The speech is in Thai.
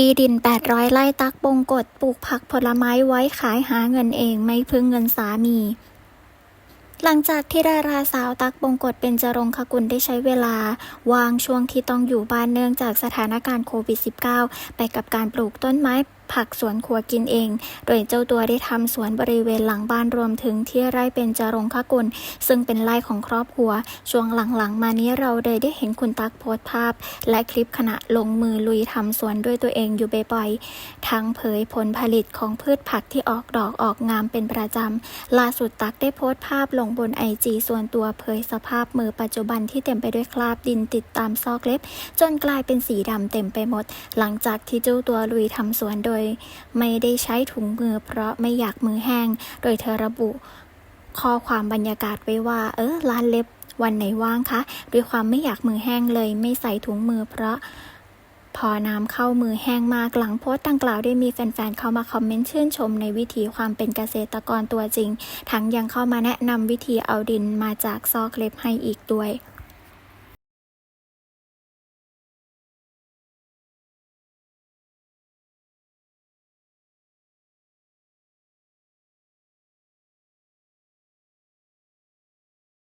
ที่ดิน 800 ไร่ตักบงกฎปลูกผักผลไม้ไว้ขายหาเงินเองไม่พึ่งเงินสามี หลังจากที่ดาราสาวตักบงกฎเป็นจรงคกุลได้ใช้เวลาวางช่วงที่ต้องอยู่บ้านเนื่องจากสถานการณ์โควิด -19 ไปกับการปลูกต้นไม้ผักสวนครัวกินเอง โดยเจ้าตัวได้ทำสวนบริเวณหลังบ้านรวมถึงที่ไร่เป็นจรงคกุล ซึ่งเป็นไร่ของครอบครัว ช่วงหลังๆ มานี้เราเลยได้เห็นคุณตักโพสต์ภาพ และคลิปขณะลงมือลุยทำสวนด้วยตัวเองอยู่บ่อยๆทั้งเผยผลผลิตของพืชผักที่ออกดอกออกงามเป็นประจำล่าสุดตักได้โพสต์ภาพลงบนไอจีส่วนตัวเผยสภาพมือปัจจุบันที่เต็มไปด้วยคราบดินติดตามซอกเล็บ จนกลายเป็นสีดำเต็มไปหมด หลังจากที่เจ้าตัวลุยทำสวนโดยไม่ได้ใช้ถุงมือเพราะไม่อยากมือแห้ง โดยเธอระบุข้อความบรรยากาศไว้ว่า เออร้านเล็บวันไหนว่างคะด้วยความไม่อยากมือแห้งเลย ไม่ใส่ถุงมือเพราะพอน้ำเข้ามือแห้งมากหลังโพสต์ดังกล่าวได้มีแฟนๆ เข้ามาคอมเมนต์ชื่นชมในวิธีความเป็นเกษตรกรตัวจริง ทั้งยังเข้ามาแนะนำวิธีเอาดินมาจากซอกเล็บให้อีกด้วย